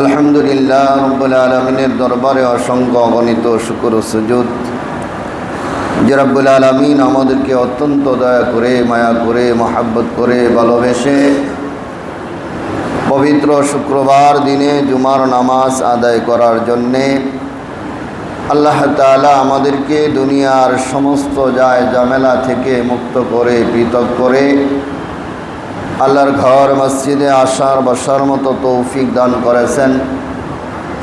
আলহামদুলিল্লাহ রব্বুল আলমিনের দরবারে অসংখ্য অগণিত শুকুর সুজুদ। যে রব্বুল আলমিন আমাদেরকে অত্যন্ত দয়া করে, মায়া করে, মহাব্বত করে ভালোবেসে পবিত্র শুক্রবার দিনে জুমার নামাজ আদায় করার জন্যে আল্লাহ তালা আমাদেরকে দুনিয়ার সমস্ত যায় জামেলা থেকে মুক্ত করে, পৃথক করে আল্লাহর ঘর, মসজিদে আসার, বসার মতো তৌফিক দান করেছেন।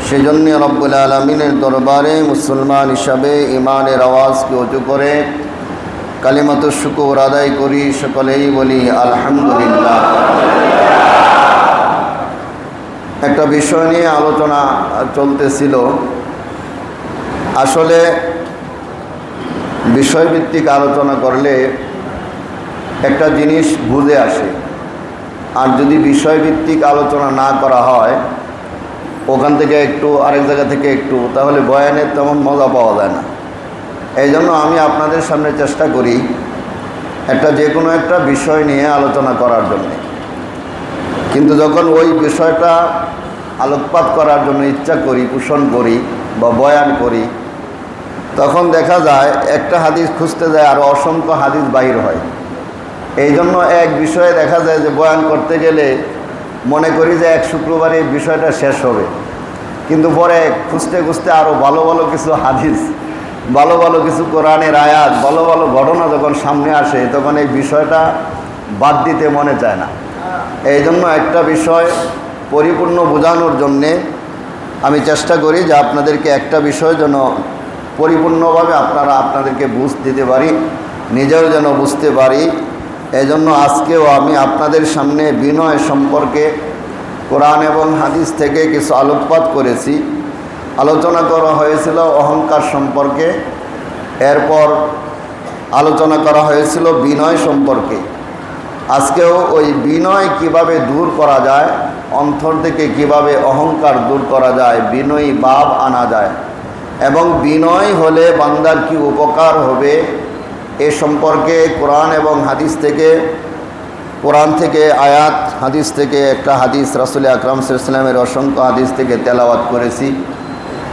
সেজন্য রব্বুল আলমিনের দরবারে মুসলমান হিসাবে ইমানের আওয়াজকে উঁচু করে কালিমত শুকুর আদায় করি। সকলেই বলি, আলহামদুলিল্লাহ। একটা বিষয় নিয়ে আলোচনা চলতেছিল। আসলে বিষয়ভিত্তিক আলোচনা করলে একটা জিনিস বুঝে আসে। আর যদি বিষয়ভিত্তিক আলোচনা না করা হয়, ওখান থেকে একটু আরেক জায়গা থেকে একটু, তাহলে বয়ানের তেমন মজা পাওয়া যায় না। এই জন্য আমি আপনাদের সামনে চেষ্টা করি একটা যে কোনো একটা বিষয় নিয়ে আলোচনা করার জন্য। কিন্তু যখন ওই বিষয়টা আলোকপাত করার জন্য ইচ্ছা করি, পোষণ করি বা বয়ান করি, তখন দেখা যায় একটা হাদিস খুঁজতে যায় আর অসংখ্য হাদিস বাহির হয়। এই জন্য এক বিষয়ে দেখা যায় যে বয়ান করতে গেলে মনে করি যে এক শুক্রবারে এই বিষয়টা শেষ হবে। কিন্তু পরে খুঁজতে খুঁজতে আরও ভালো ভালো কিছু হাদিস, ভালো ভালো কিছু কোরআনের আয়াত, ভালো ভালো ঘটনা যখন সামনে আসে, তখন এই বিষয়টা বাদ দিতে মনে চায় না। এই জন্য একটা বিষয় পরিপূর্ণ বোঝানোর জন্যে আমি চেষ্টা করি যে আপনাদেরকে একটা বিষয় যেন পরিপূর্ণভাবে আপনারা আপনাদেরকে বুঝ দিতে পারি, নিজেও যেন বুঝতে পারি। এজন্য আজকেও আমি আপনাদের সামনে বিনয় সম্পর্কে কোরআন এবং হাদিস থেকে কিছু আলোকপাত করেছি। আলোচনা করা হয়েছিল অহংকার সম্পর্কে। এরপর আলোচনা করা হয়েছিল বিনয় সম্পর্কে। আজকেও ওই বিনয় কীভাবে দূর করা যায়, অন্তর থেকে কীভাবে অহংকার দূর করা যায়, বিনয়ী ভাব আনা যায় এবং বিনয় হলে বান্দার কি উপকার হবে এ সম্পর্কে কোরআন এবং হাদিস থেকে, কোরআন থেকে আয়াত, হাদিস থেকে একটা হাদিস, রাসুল আকরাম সাল্লামের অসংখ্য হাদিস থেকে তেলাওয়াত করেছি।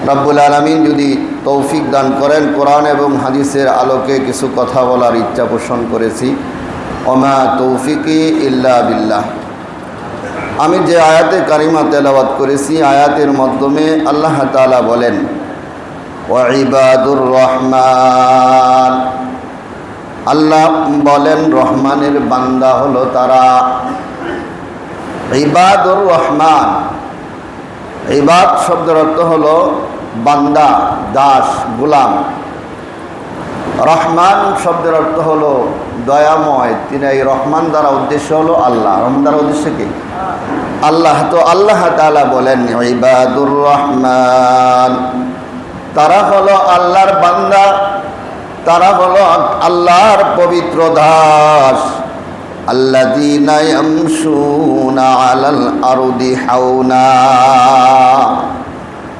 রব্বুল আলমিন যদি তৌফিক দান করেন, কোরআন এবং হাদিসের আলোকে কিছু কথা বলার ইচ্ছা পোষণ করেছি। অমা তৌফিকি ইল্লা বিল্লাহ। আমি যে আয়াতে কারিমা তেলাওয়াত করেছি, আয়াতের মাধ্যমে আল্লাহ তালা বলেন ওয়াইবাদুর রহমান। আল্লাহ বলেন, রহমানের বান্দা হলো তারা। ইবাদুর রহমান। ইবাদ শব্দের অর্থ হলো বান্দা, দাস, গুলাম। রহমান শব্দের অর্থ হলো দয়াময়। তিনি এই রহমান দ্বারা উদ্দেশ্য হলো আল্লাহ। রহমান দ্বারা উদ্দেশ্য কি? আল্লাহ। তো আল্লাহ তালা বলেন, ইবাদুর রহমান। তারা হলো আল্লাহর বান্দা তারা হলো আল্লাহর পবিত্র দাস।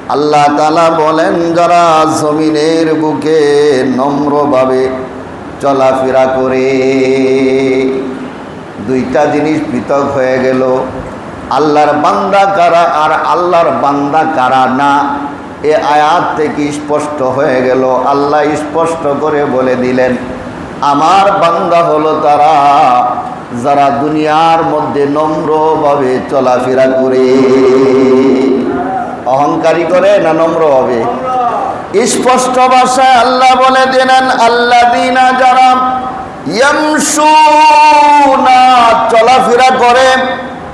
আল্লাহ তালা বলেন, যারা জমিনের বুকে নম্রভাবে চলাফেরা করে, দুইটা জিনিস পৃথক হয়ে গেল। আল্লাহর বান্দা কারা আর আল্লাহর বান্দা কারা না? এ আয়াত থেকে স্পষ্ট হয়ে গেল। আল্লাহ স্পষ্ট করে বলে দিলেন, আমার বান্দা হলো তারা যারা দুনিয়ার মধ্যে নম্রভাবে চলাফেরা করে। অহংকারী করে না নম্রভাবে? স্পষ্ট ভাষায় আল্লাহ বলে দিলেন আল্লাহ দিনা যারা ইয়ামসুনা চলাফেরা করে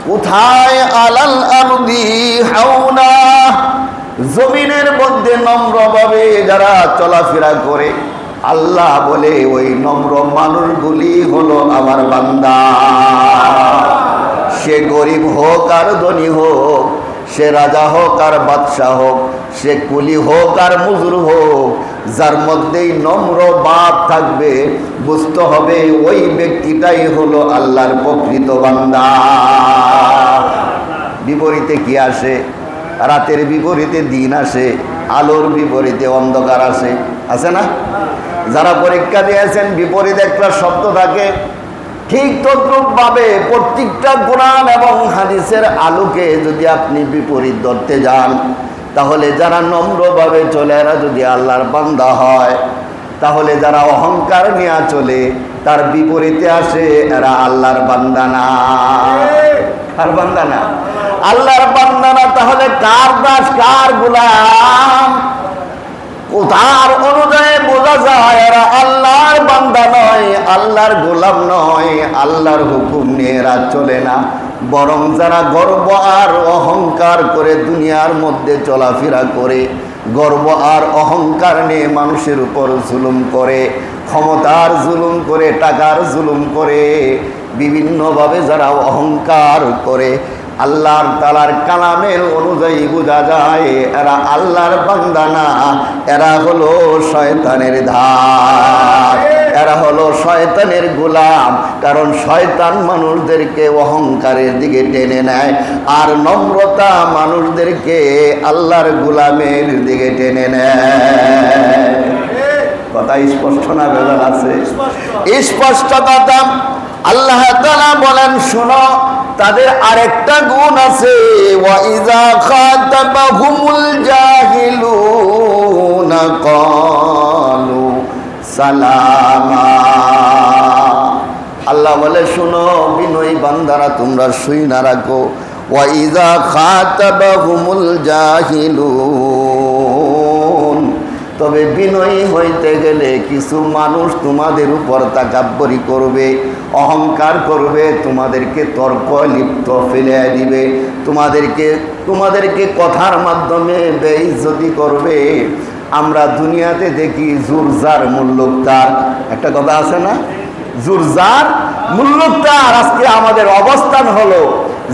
কোথায় আলাল আলুদি হাউনা জমিনের মধ্যে নম্রভাবে যারা চলাফেরা করে, আল্লাহ বলে, ওই নম্র মানুষগুলি হলো আমার বান্দা। সে গরিব হোক আর ধনী হোক, সে রাজা হোক আর বাদশাহ হোক, সে কুলি হোক আর মজুর হোক, যার মধ্যেই নম্র বাপ থাকবে, বুঝতে হবে ওই ব্যক্তিটাই হলো আল্লাহর প্রকৃত বান্দা। বিপরীতে কি আসে? রাতের বিপরীতে দিন আসে, আলোর বিপরীতে অন্ধকার আসে। আছে না? যারা পরীক্ষা দিয়েছেন, বিপরীত একটা শব্দ থাকে। ঠিক তদ্রুপভাবে প্রত্যেকটা কোরআন এবং হাদিসের আলোকে যদি আপনি বিপরীত ধরতে যান, তাহলে যারা নম্রভাবে চলে, এরা যদি আল্লাহর বান্দা হয়, তাহলে যারা অহংকার নিয়ে চলে তার বিপরীতে আসে এরা আল্লাহর বান্দা না। কার বান্দা না? আল্লাহর বান্দানা তাহলে কার দাস কার গোলাম? কোথার অনুযায়ী বোঝা যায় এরা আল্লাহর বান্দা নয় আল্লাহর গোলাম নয় আল্লাহর হুকুম নিয়ে এরা চলে না। বরং যারা গর্ব আর অহংকার করে দুনিয়ার মধ্যে চলাফেরা করে গর্ব আর অহংকার নিয়ে মানুষের উপর জুলুম করে, ক্ষমতার জুলুম করে, টাকার জুলুম করে, বিভিন্নভাবে যারা অহংকার করে, আল্লাহর তালার কালামের অনুযায়ী বোঝা যায়, এরা আল্লাহর বান্দানা এরা হলো শয়তানের ধার। এরা হলো শয়তানের গোলাম, কারণ শয়তান মানুষদেরকে অহংকারের দিকে টেনে নেয়, আর নম্রতা মানুষদেরকে আল্লাহর গোলামের দিকে টেনে নেয়। কথা স্পষ্ট না বেদান আছে? স্পষ্ট কথা আল্লাহ তাআলা বলেন, শোনো, তাদের আরেকটা গুণ আছে ওয়াইজা খাতাবাহুমুল জাহিলুনা ক্বালু আল্লাহ বলে, শোনো, বিনয়ী বান্দারা, তোমরা শুই না রাখো। ওয়াইজা খাতাবাহুমুল জাহিলুন। তবে বিনয়ী হইতে গেলে কিছু মানুষ তোমাদের উপর তাকাব্বরি করবে, অহংকার করবে, তোমাদেরকে তর্ক লিপ্ত ফেলে দিবে, তোমাদেরকে তোমাদেরকে কথার মাধ্যমে বেইজ্জতি করবে। আমরা দুনিয়াতে দেখি জুরজার মূল্যতার একটা কথা আছে না? জুরজার মূল্যতার আজকে আমাদের অবস্থান হলো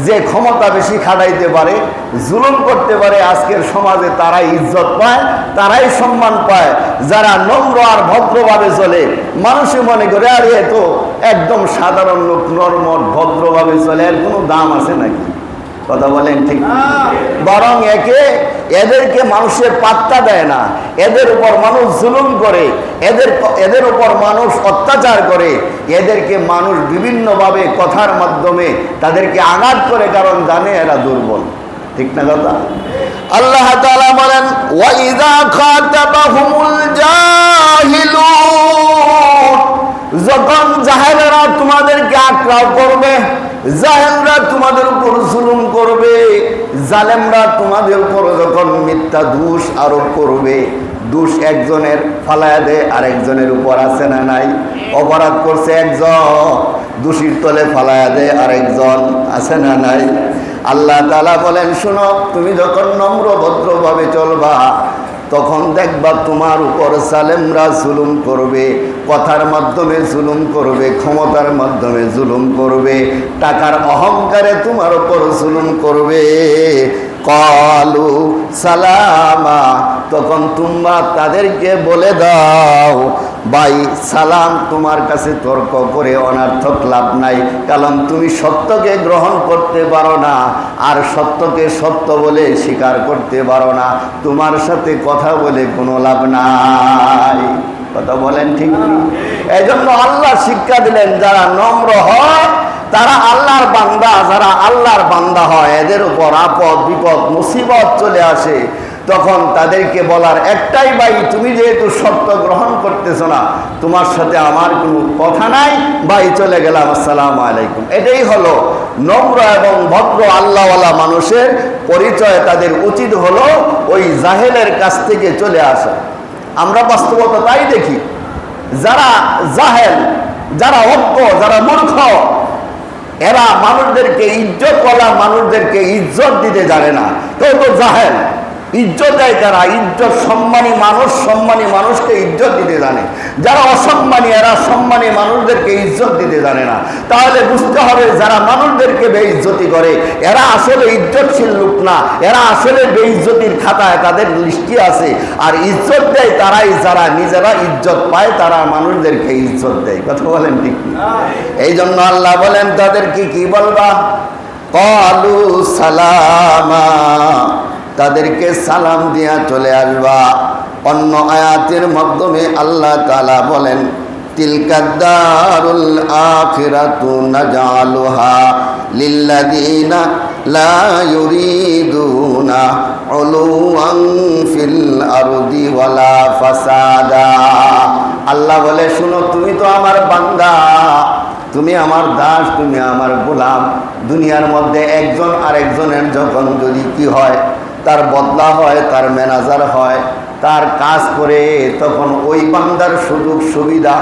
যে ক্ষমতা বেশি খাটাইতে পারে, জুলুম করতে পারে, আজকের সমাজে তারাই ইজ্জত পায়, তারাই সম্মান পায়। যারা নম্র আর ভদ্রভাবে চলে, মানুষে মনে করে, আর তো একদম সাধারণ লোক নর্মল ভদ্রভাবে চলে এর কোনো দাম আছে নাকি? কথা বলেন ঠিক বরং একে এদেরকে মানুষের পাত্তা দেয় না। এদের উপর মানুষ জুলুম করে, এদের এদের উপর মানুষ অত্যাচার করে। এদেরকে মানুষ বিভিন্নভাবে কথার মাধ্যমে তাদেরকে আঘাত করে, কারণ জানে এরা দুর্বল। ঠিক না কথা? আল্লাহ বলেন যখন জাহেলেরা তোমাদেরকে আক্রাও করবে, জাহেলরা তোমাদের উপর জুলুম করবে, জালেমরা তোমাদের উপর যখন মিথ্যা দোষ আরোপ করবে, দোষ একজনের ফালায়া দেয়, আরেকজনের উপর আছে না নাই? অপরাধ করছে একজন, দোষীর তলে ফালায়া দেয়, আরেকজন আছে না নাই? আল্লাহ তালা বলেন, শোনো, তুমি যখন নম্র ভদ্রভাবে চলবা তখন দেখবা তোমার উপর সালেমরা জুলুম করবে, কথার মাধ্যমে জুলুম করবে, ক্ষমতার মাধ্যমে জুলুম করবে, টাকার অহংকারে তোমার উপর জুলুম করবে। কলু সালামা, তখন তোমরা তাদেরকে বলে দাও, ভাই, সালাম তোমার কাছে তর্ক করে অনার্থক লাভ নাই, কারণ তুমি সত্যকে গ্রহণ করতে পারো না, আর সত্যকে সত্য বলে স্বীকার করতে পারো না, তোমার সাথে কথা বলে কোনো লাভ নাই। কথা বলেন ঠিক এই জন্য আল্লাহ শিক্ষা দিলেন, যারা নম্র হয় তারা আল্লাহর বান্দা, যারা আল্লাহর বান্দা হয়, এদের উপর আপদ, বিপদ, মুসিবত চলে আসে। তখন তাদেরকে বলার একটাই ভাই তুমি যেহেতু সত্য গ্রহণ করতেছো না, তোমার সাথে আমার কোনো কথা নাই ভাই চলে গেলাম, আসসালামু আলাইকুম। এটাই হলো নম্র এবং ভদ্র আল্লাহওয়ালা মানুষের পরিচয়। তাদের উচিত হলো ওই জাহেলের কাছ থেকে চলে আসা। আমরা বাস্তবতা তাই দেখি। যারা জাহেল, যারা অজ্ঞ, যারা মূর্খ এরা মানুষদেরকে ইজ্জত করা মানুষদেরকে ইজ্জত দিতে জানে না। কেউ তো জাহেল। ইজ্জত দেয় তারা ইজ্জত সম্মানী মানুষ সম্মানী মানুষকে ইজ্জত দিতে জানে। যারা অসম্মানী এরা সম্মানী মানুষদেরকে ইজ্জত দিতে জানে না। তাহলে বুঝতে হবে যারা মানুষদেরকে বেইজ্জতি করে এরা আসলে ইজ্জতশীল লোক না এরা আসলে বেইজ্জতির খাতায় তাদের লিস্টি আছে। আর ইজ্জত দেয় তারাই যারা নিজেরা ইজ্জত পায় তারা মানুষদেরকে ইজ্জত দেয়। কথা বলেন ঠিক? এই জন্য আল্লাহ বলেন তাদেরকে কি বলবা? কলু সালামা তাদেরকে সালাম দিয়া চলে আসবা। অন্য আয়াতের মাধ্যমে আল্লাহ তালা বলেন আল্লাহ বলে, শুনো, তুমি তো আমার বান্দা, তুমি আমার দাস, তুমি আমার গোলাম। দুনিয়ার মধ্যে একজন আরেকজনের যখন যদি কি হয় তার বদলা হয়, তার ম্যানেজার হয়, তার কাজ করে তখন ওই বান্দার সুযোগ সুবিধা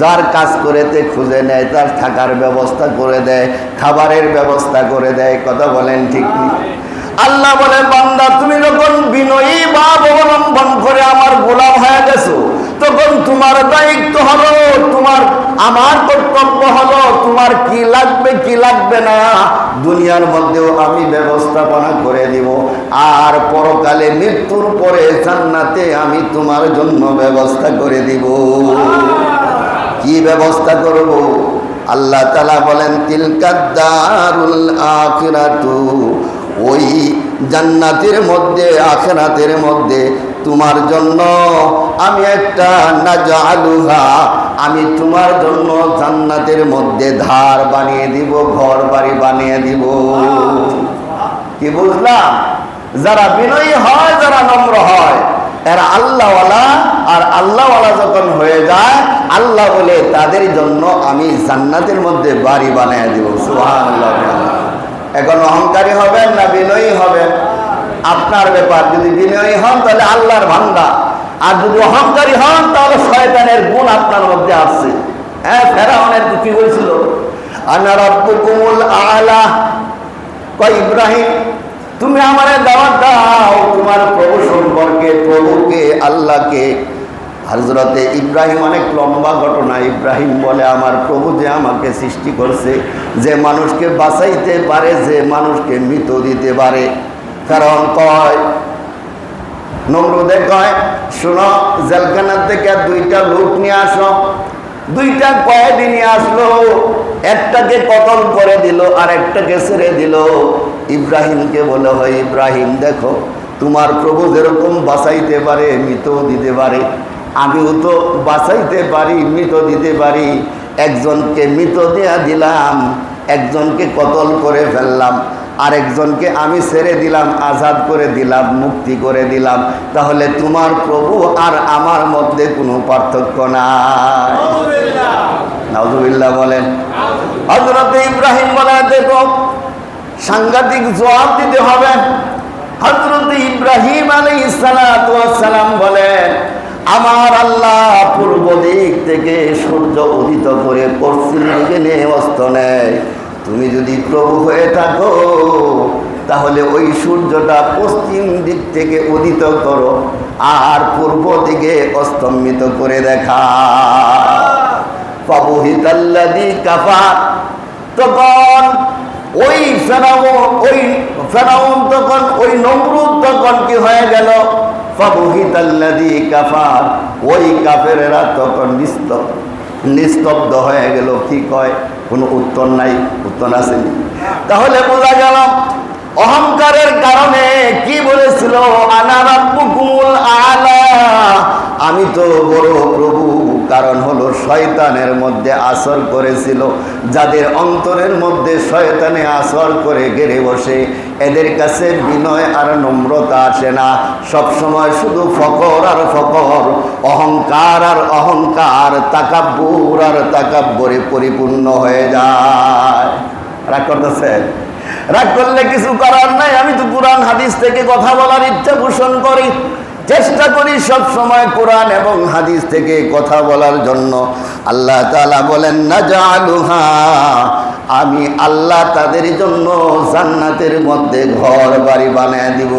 যার কাজ করেতে খুঁজে নেয়, তার থাকার ব্যবস্থা করে দেয়, খাবারের ব্যবস্থা করে দেয়, কথা বলেন ঠিক নেই আল্লাহ বলে বান্দা, তুমি যখন বিনয়ী বা অবলম্বন করে আমার গোলাম হয়ে গেছো, তখন তোমার দায়িত্ব হলো, তোমার, আমার কর্তব্য হলো, তোমার কি লাগবে কি লাগবে না, দুনিয়ার মধ্যেও আমি ব্যবস্থাপনা করে দিব। আর পরকালে মৃত্যুর পরে জান্নাতে আমি তোমার জন্য ব্যবস্থা করে দিব। কি ব্যবস্থা করব? আল্লাহ তালা বলেন তিলকাদ্দারুল আখিরাতু। ওই জান্নাতের মধ্যে, আখেরাতের মধ্যে তোমার জন্য আমি একটা নাজালুহা আমি তোমার জন্য জান্নাতের মধ্যে ধার বানিয়ে দিব, ঘর বাড়ি বানিয়ে দিব। কি বুঝলাম? যারা বিনয়ী হয়, যারা নম্র হয়, এরা আল্লাহওয়ালা, আর আল্লাহওয়ালা যখন হয়ে যায়, আল্লাহ বলে, তাদের জন্য আমি জান্নাতের মধ্যে বাড়ি বানিয়ে দিব। সুবহানাল্লাহ। এখন অহংকারী হবেন না বিনয়ী হবেন? আপনার ব্যাপার, যদি বিনয়ী হন তাহলে আল্লাহর ভান্ডা আর যদি অহংকারী হন, তাহলে শয়তানের গুণ আপনার মধ্যে আসছে হ্যাঁ ফেরাউনের কি হয়েছিল? আনা রব্বুকুমুল আলা। কয়, ইব্রাহিম, তুমি আমারে দাওয়াত দাও। তোমার প্রভু সম্পর্কে, প্রভুকে, আল্লাহকে হজরতে ইব্রাহিম অনেক লম্বা ঘটনা। ইব্রাহিম বলে, আমার প্রভু যে আমাকে সৃষ্টি করছে, যে মানুষকে বাঁচাইতে পারে, যে মানুষকে মৃত দিতে পারে। কারণ কয়, নমরুদে কয়, শোনো, জেলখানার থেকে দুইটা লোক নিয়ে আসো। দুইটা কয়েদি নিয়ে আসলো, একটাকে কতল করে দিল আর একটাকে ছেড়ে দিল। ইব্রাহিমকে বলে হয় ইব্রাহিম, দেখো, তোমার প্রভু যেরকম বাঁচাইতে পারে মৃত দিতে পারে। আমিও তো বাঁচাইতে পারি, মৃত দিতে পারি। একজনকে মৃত দেয়া দিলাম, একজনকে কতল করে ফেললাম, আরেকজনকে আমি ছেড়ে দিলাম, আজাদ করে দিলাম, মুক্তি করে দিলাম। তাহলে তোমার প্রভু আর আমার মধ্যে কোনো পার্থক্য নাই। বলেন হজরত ইব্রাহিম বলে দেখো, সাংঘাতিক জবাব দিতে হবে। হজরত ইব্রাহিম আলী সালাম বলেন আমার আল্লাহ পূর্ব দিক থেকে সূর্য উদিত করে পশ্চিম দিকে নিয়ে অস্ত নেয়। তুমি যদি প্রভু হয়ে থাকো, তাহলে ওই সূর্যটা পশ্চিম দিক থেকে উদিত করো আর পূর্ব দিকে অস্তমিত করে দেখা। ফাবুহিতাল্লাদি কাফার তখন ওই ফেরাউন ওই ফেরাউন তখন ওই নমরুদ তখন কি হয়ে গেল? কাফার। ওই কাফেরেরা তখন নিস্তব্ধ হয়ে গেল। কি কয়? কোনো উত্তর নাই, উত্তর আসেনি। তাহলে বোঝা গেল, অহংকারের কারণে কি বলেছিল? আনারাব্বুকুমুল আলা। আমি তো বড় প্রভু। কারণ হলো শয়তানের মধ্যে আসর করেছিল। যাদের অন্তরের মধ্যে শয়তানে আসর করে গেড়ে বসে, এদের কাছে বিনয় আর নম্রতা আসে না। সবসময় শুধু ফকর আর ফকর, অহংকার আর অহংকার, তাকাব্বুর আর তাকাব্বরে পরিপূর্ণ হয়ে যায়। রাগ করতেছে? রাগ করলে কিছু করার নাই, আমি তো কোরআন, হাদিস থেকে কথা বলার ইচ্ছা পোষণ করি। চেষ্টা করি সব সময় কোরআন এবং হাদিস থেকে কথা বলার জন্য। আল্লাহ তালা বলেন না জালুহা আমি আল্লাহ তাদের জন্য জান্নাতের মধ্যে ঘর বাড়ি বানিয়ে দিব।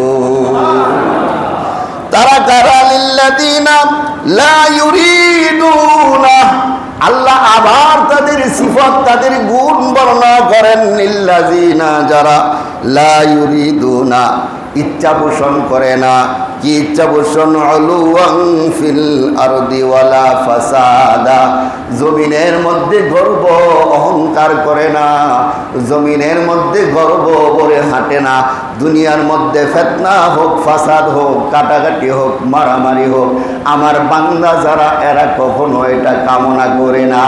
তারা কারা লিল্লাযিনা লা আল্লাহ আবার তাদের সিফত, তাদের গুণ বর্ণনা করেন নিল্লাযিনা যারা লা ইউরিদুনা, ইচ্ছা পোষণ করে না। জমিনের মধ্যে গর্ব অহংকার করে না, জমিনের মধ্যে গর্ব করে হাঁটে না, দুনিয়ার মধ্যে ফেতনা হোক, ফাসাদ হোক, কাটাকাটি হোক, মারামারি হোক, আমার বান্দা যারা, এরা কখনো এটা কামনা করে না।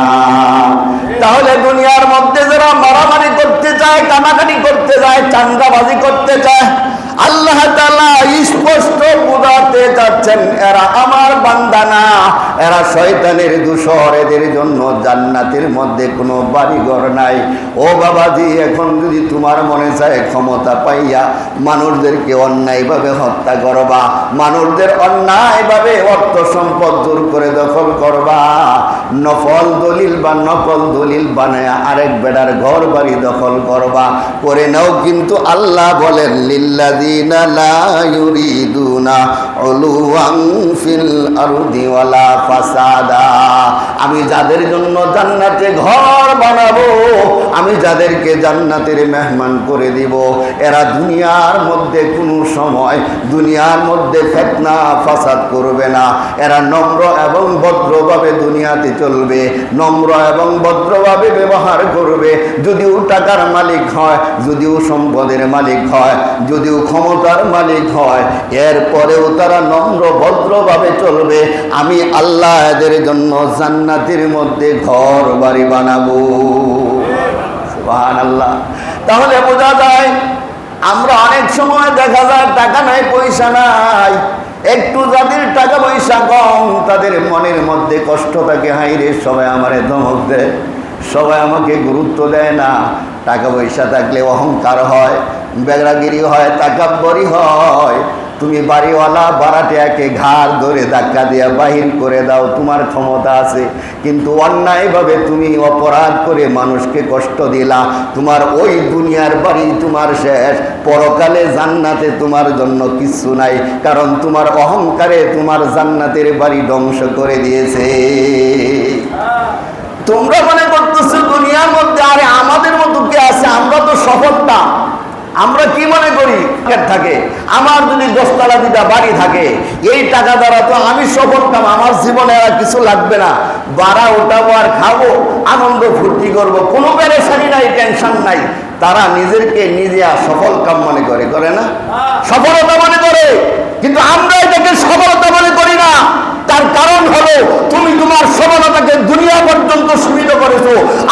তাহলে দুনিয়ার মধ্যে যারা মারামারি করতে চায় কাটাকাটি করতে চায় চান্দাবাজি করতে চায় আল্লাহ তাআলা স্পষ্ট বুঝাতে চাচ্ছেন, এরা আমার বান্দানা এরা শয়তানের দূষর এদের জন্য জান্নাতের মধ্যে কোনো বাড়িঘর নাই। ও বাবাজি, এখন যদি তোমার মনে চায় ক্ষমতা পাইয়া মানুষদেরকে অন্যায়ভাবে হত্যা করবা, মানুষদের অন্যায়ভাবে অর্থ সম্পদ দূর করে দখল করবা। নফল দলিল বা নকল দলিল বানায় আরেক বেড়ার ঘর বাড়ি দখল করবা। করে নাও, কিন্তু আল্লাহ বলেন লা ইউরিদুনা উলুওয়াং ফিল আরদি ওয়ালা ফাসাদা আমি যাদের জন্য জান্নাতে ঘর বানাবো, আমি যাদেরকে জান্নাতের মেহমান করে দিব। এরা দুনিয়ার মধ্যে কোনো সময়, দুনিয়ার মধ্যে ফেতনা, ফাসাদ করবে না। এরা নম্র এবং ভদ্রভাবে দুনিয়াতে চলবে, নম্র এবং ভদ্রভাবে ব্যবহার করবে। যদিও টাকার মালিক হয়, যদিও সম্পদের মালিক হয়, যদিও ক্ষমতার মালিক হয়। এরপরেও তারা নম্র, ভদ্রভাবে চলবে। আমি আল্লাহ এদের জন্য জান্নাতের মধ্যে ঘর বাড়ি বানাবো। আল্লাহ তাহলে বোঝা যায়, আমরা অনেক সময় দেখা যায় টাকা নাই, পয়সা নাই। একটু যাদের টাকা পয়সা কম, তাদের মনের মধ্যে কষ্ট থাকে হাই রে, সবাই আমারে ধমক দেয়। সবাই আমাকে গুরুত্ব দেয় না। টাকা পয়সা থাকলে অহংকার হয়। বেগরাগিরি হয়, তাকাব্বরি হয়। তুমি বাড়িওয়ালা বারাটিয়াকে ঘাড় ধরে ধাক্কা দিয়া বাহির করে দাও, তোমার ক্ষমতা আছে। কিন্তু অন্যায়ভাবে তুমি অপরাধ করে মানুষকে কষ্ট দিলা। তোমার ওই দুনিয়ার বাড়ি তোমার শেষ। পরকালে জান্নাতে তোমার জন্য কিচ্ছু নাই, কারণ তোমার অহংকারে তোমার জান্নাতের বাড়ি ধ্বংস করে দিয়েছে। তোমরা মনে করতেছো, দুনিয়ার মধ্যে আরে আমাদের মতো কে আছে? আমরা তো সফলতা আমরা কি মনে করি? থাকে। আমার যদি দশতলা দুটা বাড়ি থাকে, এই টাকা দ্বারা তো আমি সফল কাম আমার জীবনে আর কিছু লাগবে না। বাড়া ওঠাবো আর খাব, আনন্দ ফুর্তি করব, কোনো পেরেশানি নাই, টেনশন নাই। তারা নিজেকে নিজে সফল কাম মনে করে করে না? সফলতা মনে করে। কিন্তু আমরা এটাকে সফলতা মনে করি না। তার কারণ হলো তুমি তোমার সফলতাকে দুনিয়া পর্যন্ত সীমিত করেছ।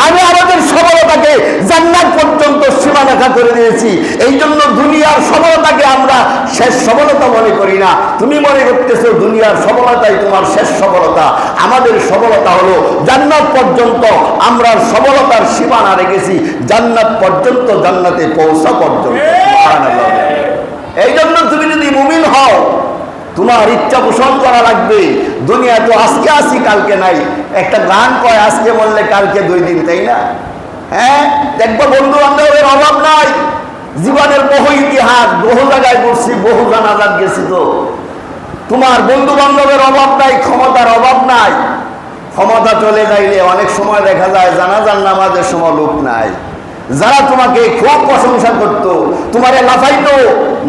আমি আমাদের সফলতাকে জান্নাত পর্যন্ত সীমারেখা করে দিয়েছি। এই জন্য দুনিয়ার সফলতাকে আমরা শেষ সফলতা মনে করি না। তুমি মনে করতেছো দুনিয়ার সফলতাই তোমার শেষ সফলতা। আমাদের সফলতা হলো জান্নাত পর্যন্ত আমরা সফলতার সীমানা রেখেছি। জান্নাত পর্যন্ত জান্নাতে পৌঁছা পর্যন্ত। এই জন্য তুমি যদি মুমিন হও তোমার ইচ্ছা পোষণ করা লাগবে। দুনিয়া তো আজকে আসি কালকে নাই। একটা গান কয়, আজকে বললে কালকে দুই দিন, তাই না? হ্যাঁ? দেখব বন্ধু বান্ধবের অভাব নাই। জীবনের বহু ইতিহাস, বহু জায়গায় ঘুরছি, বহু জানাজাত গেছি তো। তোমার বন্ধু বান্ধবের অভাব নাই, ক্ষমতার অভাব নাই। ক্ষমতা চলে যাইলে অনেক সময় দেখা যায়, জানাজার নামাজের সময় লোক নাই। যারা তোমাকে খুব প্রশংসা করতো তোমারে লাফাইতো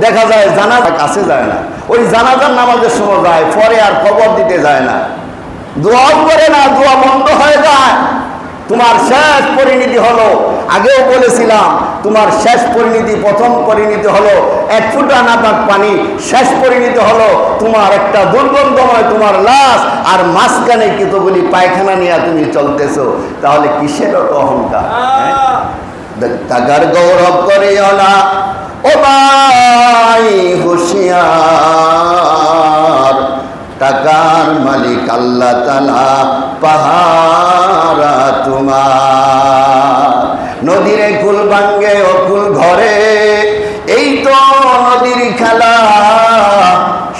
দেখা যায় জানাজা কাছে যায় না। ওই জানাজার নামাজের সময় যায় পরে আর খবর দিতে যায় না। দোয়াও করে না দোয়া বন্ধ হয়ে যায়। তোমার শেষ পরিণতি হলো আগেও বলেছিলাম তোমার শেষ পরিণতি প্রথম পরিণতি হলো এক ফুটা নাপাক পানি শেষ পরিণতি হলো তোমার একটা দুর্গন্ধময় তোমার লাশ আর মাঝখানে কতগুলি পায়খানা নিয়ে তুমি চলতেছো। তাহলে কিসের অহংকার? টাকার গৌরব করিও না। ও ভাই হুশিয়ার, টাকার মালিক আল্লাহ তালা পাহারা তোমার। নদীর কুল ভাঙ্গে অকুল ঘরে এই তো নদীর খেলা।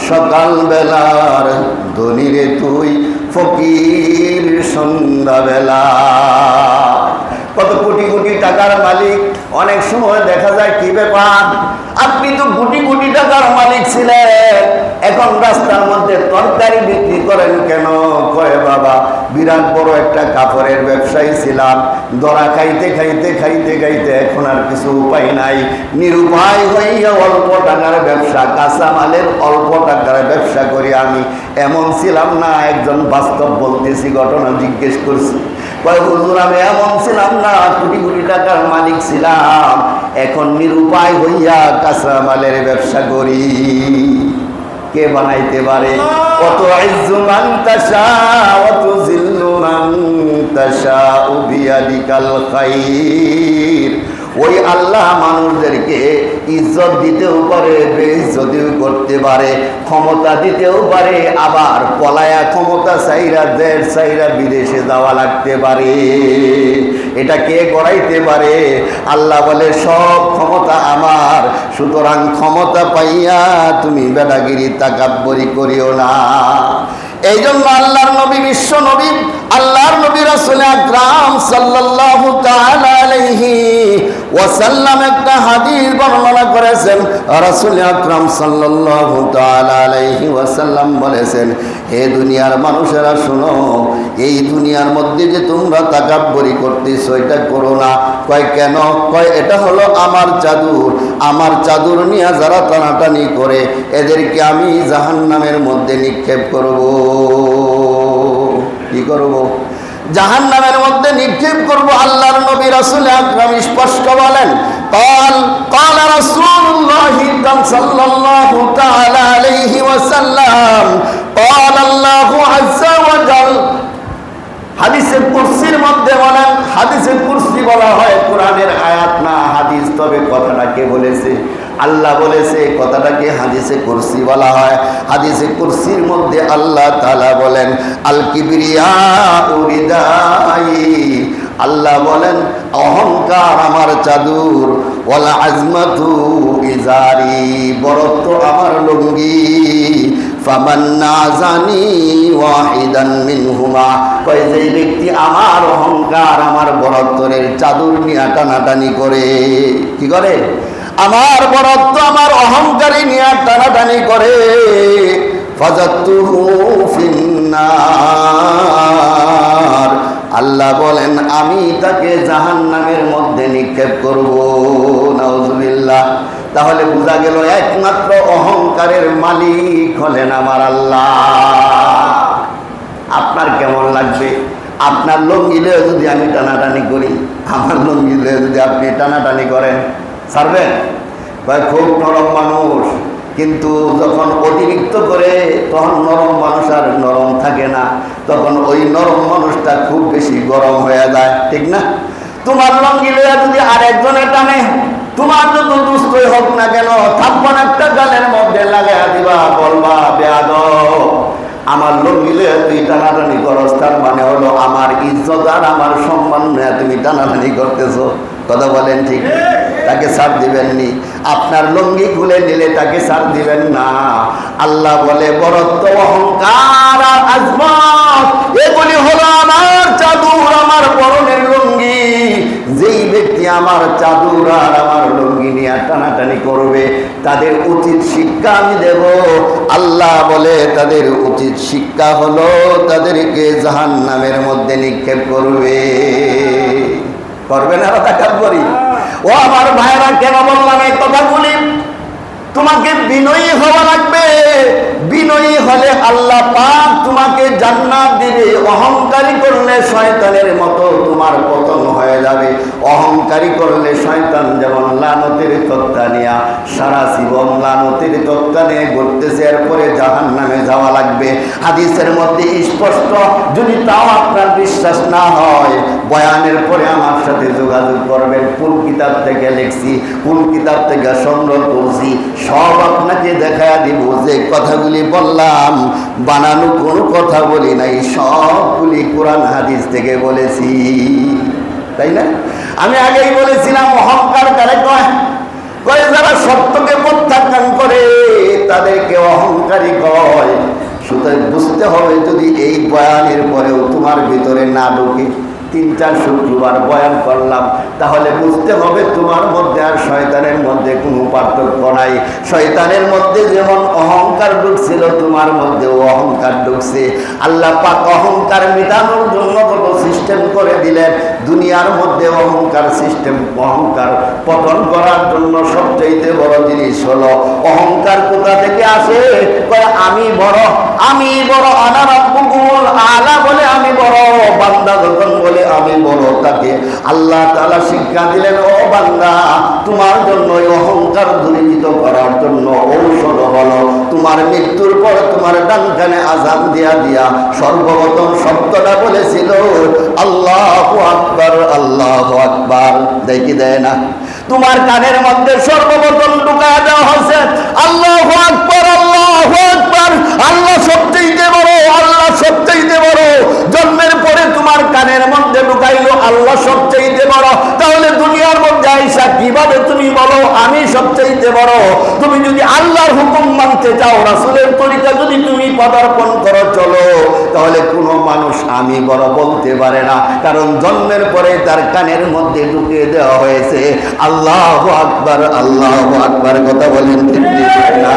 সকাল বেলার ধনিরে তুই ফকির সন্ধ্যাবেলা কত কোটি কোটি টাকার মালিক অনেক সময় দেখা যায় কি ব্যাপার? আপনি তো কোটি কোটি টাকার মালিক ছিলেন। এখন রাস্তার মধ্যে তরকারি বিক্রি করেন কেন? কয় বাবা, বিরাট বড় একটা কাপড়ের ব্যবসায়ী ছিলাম। দরা খাইতে খাইতে খাইতে খাইতে এখন আর কিছু উপায় নাই। নিরুপায় হইয়া অল্প টাকার ব্যবসা কাঁচামালের অল্প টাকার ব্যবসা করি আমি। এমন ছিলাম না, একজন বাস্তব বলতেছি, ঘটনা জিজ্ঞেস করছি। কয়, হুজুর, আমি এমন ছিলাম না, কোটি কোটি টাকার মালিক ছিলাম। এখন নিরুপায় হইয়া কাঁচামালের ব্যবসা করি। কে বানাইতে পারে? কত ইজ্জু মান তাশা অত জিল্লু মান তাশা বিয়াদিকাল খাইর। ওই আল্লাহ মানুষদেরকে ইজ্জত দিতেও পারে, বেইজ্জতিও করতে পারে, ক্ষমতা দিতেও পারে, আবার পলায়া ক্ষমতা চাইরা দেশ চাইরা বিদেশে যাওয়া লাগতে পারে। এটা কে করাইতে পারে? আল্লাহ বলে, সব ক্ষমতা আমার, সুতরাং ক্ষমতা পাইয়া তুমি বেড়াগিরি তাকাব্বরি করিও না। এই জন্য আল্লাহর নবী বিশ্ব নবী, আল্লাহর নবী রাসূল আকরাম সাল্লাল্লাহু তাআলা ওয়াসাল্লাম একটা হাদিস বর্ণনা করেছেন। রাসূল আকরাম সাল্লাল্লাহু তাআলা আলাইহি ওয়াসাল্লাম বলেছেন, হে দুনিয়ার মানুষেরা শোনো, এই দুনিয়ার মধ্যে যে তোমরা তাকাব্বরি করতেছো, এটা করো না। কয় কেন কয় এটা হলো আমার চাদুর আমার চাদুর নিয়ে যারা টানাটানি করে এদেরকে আমি জাহান্নামের মধ্যে নিক্ষেপ করব কি করব জাহান নামের মধ্যে নিক্ষেপ করব আল্লাহর নবী রাসূল আকরাম স্পষ্ট বলেন قال قال رسول الله صلى الله تعالى عليه وسلم قال الله عز وجل হাদিসে কুরসির মধ্যে বলেন, হাদিসে কুরসি বলা হয়, কোরআনের আয়াত না হাদিস, তবে কথাটা কে বলেছে, আল্লাহ বলেছে কথাটাকে হাদিসে কুরসি বলা হয়। হাদিসে কুরসির মধ্যে আল্লাহ তালা বলেন আল কিবরিয়া আল্লাহ বলেন, অহংকার আমার চাদুর ওয়ালা আজমাতু ইজারি বরত্ব আমার লুঙ্গি। ফামান্না জানি ওয়াহিদান মিনহুমা। কয় যে ব্যক্তি আমার অহংকার, আমার বরত্বের চাদর নিয়ে টানাটানি করে, কি করে? আমার বরত্ব, আমার অহংকারী নিয়ে টানাটানি করে। ফাজাতুহু ফিন্নার। আল্লাহ বলেন, আমি তাকে জাহান নামের মধ্যে নিক্ষেপ করব। নাউজুবিল্লাহ। তাহলে বোঝা গেল একমাত্র অহংকারের মালিক হলেন আমার আল্লাহ। আপনার কেমন লাগবে? আপনার লঙ্গিলে যদি আমি টানাটানি করি, আমার লঙ্গিলে যদি আপনি টানাটানি করেন, ছাড়বেন? ভাই খুব নরম মানুষ। কিন্তু যখন অতিরিক্ত করে, তখন নরম মানুষ আর নরম থাকে না, তখন ওই নরম মানুষটা খুব বেশি গরম হয়ে যায়, ঠিক না? তোমার লঙ্গিলে যদি আরেকজনে টানে, তোমার যত দুস্থই হোক না কেন, থাপ্পন একটা গালের মধ্যে লাগাই দিবা, বলবা বেয়াদ আমার লঙ্গিলে তুই টানাটানি করস, তার মানে হলো আমার ইজ্জত আর আমার সম্মান তুমি টানাটানি করতেছো। কথা বলেন ঠিক তাকে ছাড় দিবেননি আপনার লঙ্গি খুলে নিলে তাকে ছাড় দিবেন না। আল্লাহ বলে, বরত্ব, অহংকার আর এগুলি হলো আমার চাদুর, আমার বরণের লঙ্গি। যেই ব্যক্তি আমার চাদুর আর আমার লঙ্গি নিয়ে টানাটানি করবে, তাদের উচিত শিক্ষা আমি দেব। আল্লাহ বলে, তাদের উচিত শিক্ষা হলো তাদেরকে জাহান নামের মধ্যে নিক্ষেপ করবে। করবে না করি। ও আমার ভাইরা কেন বললাম এই কথাগুলি? তোমাকে বিনয়ী হওয়া লাগবে। বিনয়ী হলে আল্লাহ পাক তোমাকে জান্নাত দিবে। অহংকারী করলে শয়তানের মতো তোমার পতন হয়ে যাবে। অহংকারী করলে শয়তান যেমন লানতের তত্ত্বা নিয়া সারা জীবন লানতের তত্ত্বা নিয়ে ঘুরতেছে, এরপরে জাহান নামে যাওয়া লাগবে। হাদিসের মধ্যে স্পষ্ট, যদি তাও আপনার বিশ্বাস না হয়, বয়ানের পরে আমার সাথে যোগাযোগ করবেন। কোন কিতাব থেকে লিখছি, কোন কিতাব থেকে সংগ্রহ করছি, সব আপনাকে দেখা দিব যে কথাগুলি বললাম, বানানো কোনো কথা বলি নাই, সবগুলি কোরআন হাদিস থেকে বলেছি। তাই না? আমি আগেই বলেছিলাম, অহংকার কারে কয়? যারা সত্যকে প্রত্যাখ্যান করে, তাদেরকে অহংকারী কয়। সুতরাং বুঝতে হবে যদি এই বয়ানের পরেও তোমার ভিতরে না ঢোকে। তিন চার শুক্রবার বয়ান করলাম। তাহলে বুঝতে হবে তোমার মধ্যে আর শয়তানের মধ্যে কোনো পার্থক্য নাই। শয়তানের মধ্যে যেমন অহংকার ঢুকছিল তোমার মধ্যেও অহংকার ঢুকছে আল্লাহ পাক অহংকার মেটানোর জন্য কত সিস্টেম করে দিলেন, দুনিয়ার মধ্যে অহংকার সিস্টেম অহংকার পতন করার জন্য সবচাইতে বড় জিনিস হলো, অহংকার কোথা থেকে আসে? আমি বড় আমি বড় আনার আব্বুকুমুল আলা বলে আমি বড়। বান্দা যখন তাকে আল্লাহ তাআলা শিক্ষা দিলেন, ও বান্দা, তোমার জন্য অহংকার দূরীভূত করার জন্য ঔষধ হলো তোমার মৃত্যুর পর তোমার ডান কানে দিয়া দিয়া সর্বপ্রথম শব্দটা বলেছিল, আল্লাহ আকবর আল্লাহ আকবর। দেখি দেয় না তোমার কানের মধ্যে সর্বপ্রথম ঢুকায় দেওয়া হয়েছে, আল্লাহ আকবার আল্লাহ আকবার আল্লাহ সবচেয়ে বড় আল্লাহ সবচেয়ে বড় জন্মের পরে তোমার কানের মধ্যে ঢুকাইলো আল্লাহ সবচেয়ে বড় তাহলে দুনিয়ার মধ্যে আইসা কীভাবে তুমি বলো, আমি সবচেয়ে বড়। তুমি যদি আল্লাহর হুকুম মানতে চাও, রাসুলের তরিকা যদি তুমি পদার্পণ করো, চলো। তাহলে কোনো মানুষ আমি বড় বলতে পারে না, কারণ জন্মের পরে তার কানের মধ্যে ঢুকিয়ে দেওয়া হয়েছে। আল্লাহ আকবার আল্লাহ আকবার, কথা বলেন না।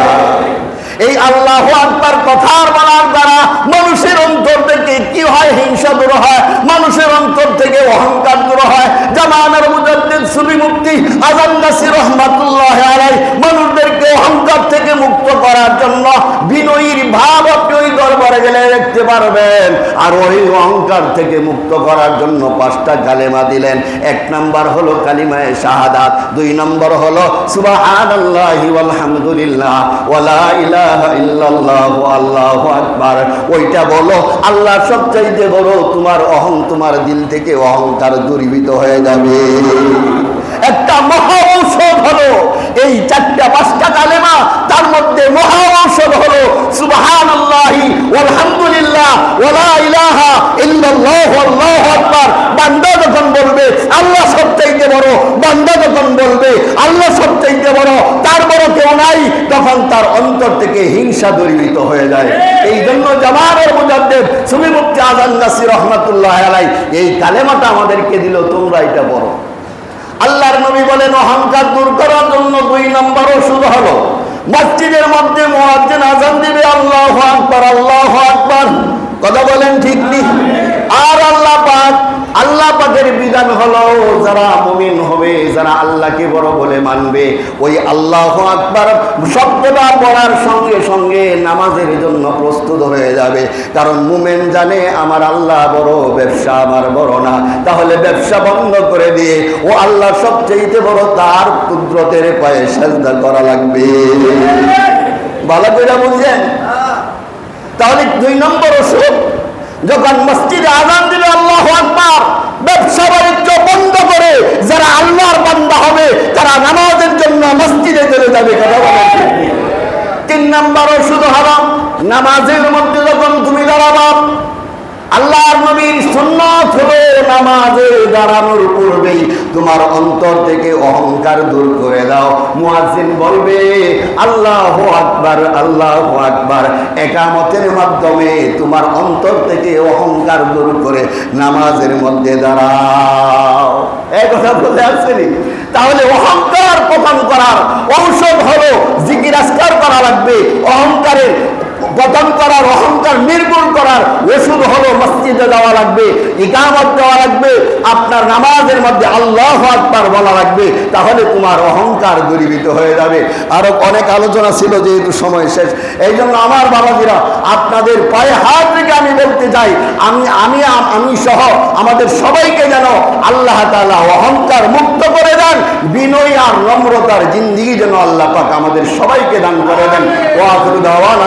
এই আল্লাহ আকবার কথার বলার দ্বারা মানুষের অন্তর থেকে কি হয়? হিংসা দূর হয়। মানুষের অন্তর থেকে অহংকার দূর হয়। জামানার মুজাদ্দিদ সুবি মুক্তি আজান নাসির রহমাতুল্লাহ আলাই মানুষদেরকে অহংকার থেকে মুক্ত করার জন্য বিনয়ীর ভাব আপনি ওই দরবারে গেলে দেখতে পারবেন। আর ওই অহংকার থেকে মুক্ত করার জন্য পাঁচটা কালেমা দিলেন। এক নাম্বার হলো কালিমায়ে শাহাদাত, দুই নম্বর হলো সুবহানাল্লাহি ওয়ালহামদুলিল্লাহ ওয়ালা ইলাহা ইল্লাল্লাহ ওইটা বলো আল্লাহ সবচাইতে বড় তোমার অহং তোমার দিল থেকে অহংকার দূরীভূত হয়ে যাবে। একটা মহা ঔষধ হলো। এই চারটা, পাঁচটা কালেমা, তার মধ্যে মহা ঔষধ হলো, সুবহানাল্লাহি ওয়ালহামদুলিল্লাহ, ওয়ালা ইলাহা ইল্লাল্লাহু, আল্লাহু আকবার। বান্দা যখন বলবে, আল্লাহ সবচাইতে বড়, বান্দা যখন বলবে, আল্লাহ সবচাইতে বড়, তার বড় কেউ নাই, তখন তার অন্তর থেকে হিংসা দূরীভূত হয়ে যায়। এই জন্য জামানের মুজাদ্দেদ সুমি মুক্তি আজান নাসির রহমাতুল্লাহ আলাই এই কালেমাটা আমাদেরকে দিল, তোমরা এটা বড় আল্লাহর নবী বলেন, অহংকার দূর করার জন্য দুই নম্বর ওষুধ হলো। মসজিদের মধ্যে মুয়াজ্জিন আজান দিবে, আল্লাহ আকবার আল্লাহ আকবার। কথা বলেন ঠিক নেই আর আল্লাহ পাক, আল্লাহ পাকের বিধান হলো যারা যারা আল্লাহকে বড় বলে মানবে, ওই আল্লাহ আকবার শব্দটা পড়ার সঙ্গে সঙ্গে নামাজের জন্য প্রস্তুত হয়ে যাবে। কারণ মুমেন জানে, আমার আল্লাহ বড়, ব্যবসা আমার বড় না। তাহলে ব্যবসা বন্ধ করে দিয়ে ও আল্লাহ সবচেয়ে বড় তার কুদরতের পায়ে সাজদা করা লাগবে। ভালো করে বুঝছেন তাহলে দুই নম্বর ওষুধ যখন মসজিদে আজান দিলে আল্লাহ আকবার, ব্যবসা বাণিজ্য যারা আল্লাহর বান্দা হবে, তারা নামাজের জন্য মসজিদে চলে যাবে, কথা বলা তিন নম্বর ওষুধ হারাম, নামাজের মধ্যে যখন তুমি দাঁড়াবা আল্লাহর নবীর সুন্নত হলো নামাজে দাঁড়ানোর পূর্বেই তোমার অন্তর থেকে অহংকার দূর করে দাও। মুয়াজ্জিন বলবে, আল্লাহ আকবার আল্লাহ আকবার। একামতের মাধ্যমে তোমার অন্তর থেকে অহংকার দূর করে নামাজের মধ্যে দাঁড়াও। এই কথা বলতে আসছেনি তাহলে অহংকার পতন করার ঔষধ হলো আজকার করা লাগবে। অহংকারের পতন করার, অহংকার নির্মূল করার ওষুধ হলো মসজিদে দেওয়া লাগবে, ইকামত দেওয়া লাগবে, আপনার নামাজের মধ্যে আল্লাহ আকবার বলা লাগবে, তাহলে তোমার অহংকার দূরীভূত হয়ে যাবে। আরও অনেক আলোচনা ছিল যেহেতু সময় শেষ এই জন্য আমার বাবাজিরা, আপনাদের পায়ে হাত রেখে আমি বলতে চাই, আমি আমি আমি সহ আমাদের সবাইকে যেন আল্লাহ তাআলা অহংকার মুক্ত করে দেন, বিনয় আর নম্রতার জিন্দিগি যেন আল্লাহ পাক আমাদের সবাইকে দান করে দেন। আখিরু দাওয়ানা